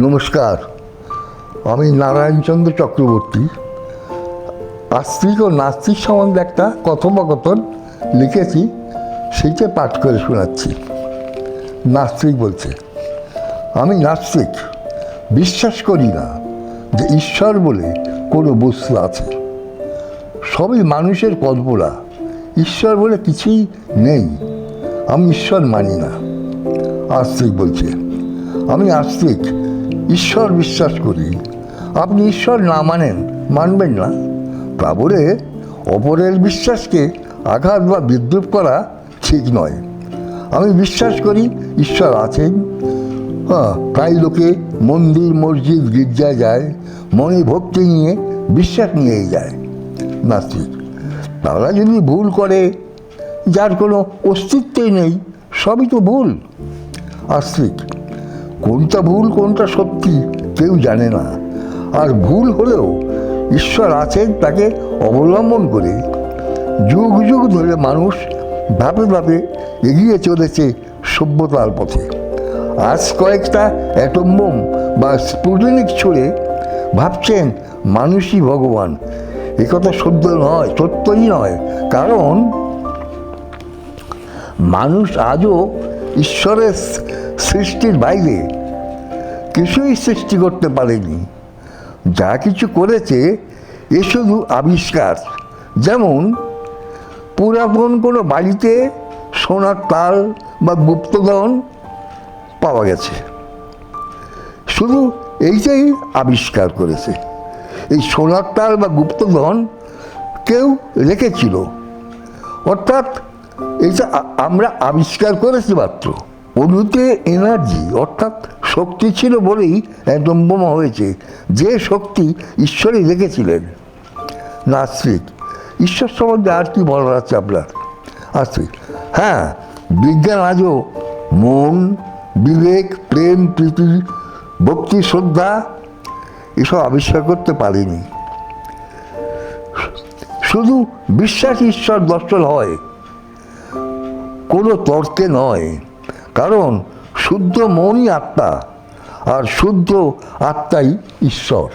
নমস্কার। আমি নারায়ণচন্দ্র চক্রবর্তী। আস্তিক ও নাস্তিক সম্বন্ধে একটা কথোপকথন লিখেছি, সেইটা পাঠ করে শোনাচ্ছি। নাস্তিক বলছে, আমি নাস্তিক, বিশ্বাস করি না যে ঈশ্বর বলে কোনো বস্তু আছে। সবই মানুষের কল্পনা, ঈশ্বর বলে কিছুই নেই। আমি ঈশ্বর মানি না। আস্তিক বলছে, আমি আস্তিক ঈশ্বর বিশ্বাস করি। আপনি ঈশ্বর না মানেন, মানবেন না। তা বলে অপরের বিশ্বাসকে আঘাত বা বিদ্রুপ করা ঠিক নয়। আমি বিশ্বাস করি ঈশ্বর আছেন। হ্যাঁ প্রায় লোকে মন্দির, মসজিদ গির্জায় যায়, মনে ভক্তি নিয়ে বিশ্বাস নিয়েই যায়। নাস্তিক, তারা যদি ভুল করে, যার কোনো অস্তিত্বই নেই, সবই তো ভুল। আস্তিক কোনটা ভুল, কোনটা সত্যি, কেউ জানে না। আর ভুল হলেও ঈশ্বর আছেন তাকে অবলম্বন করে। যুগ যুগ ধরে মানুষ ধাপে ধাপে এগিয়ে চলেছে সভ্যতার পথে। আজ কয়েকটা অ্যাটম বা স্পুটনিক ছুড়ে ভাবছেন মানুষই ভগবান। একথা সত্য নয়, সত্যই নয়। কারণ মানুষ আজও ঈশ্বরের সৃষ্টির বাইরে কিছুই সৃষ্টি করতে পারেনি। যা কিছু করেছে এ শুধু আবিষ্কার। যেমন, পুরাতন কোনো বাড়িতে সোনার তাল বা গুপ্তধন পাওয়া গেছে। শুধু এইটাই আবিষ্কার করেছে। এই সোনার তাল বা গুপ্তধন কেউ রেখেছিল। অর্থাৎ এইটা আ- আমরা আবিষ্কার করেছি মাত্র। অণুতে এনার্জি অর্থাৎ শক্তি ছিল বলেই একদম বোমা হয়েছে। যে শক্তি ঈশ্বরই রেখেছিলেন। নাস্তিক ঈশ্বর সম্বন্ধে আর কি বলার আছে আপনার? আস্তিক হ্যাঁ বিজ্ঞান আজও মন, বিবেক, প্রেম, প্রীতি, ভক্তি, শ্রদ্ধা এসব আবিষ্কার করতে পারেনি। শুধু বিশ্বাস ঈশ্বর দর্শন হয়, কোনো তর্কে নয়। কারণ শুদ্ধ মনই আত্মা আর শুদ্ধ আত্মাই ঈশ্বর।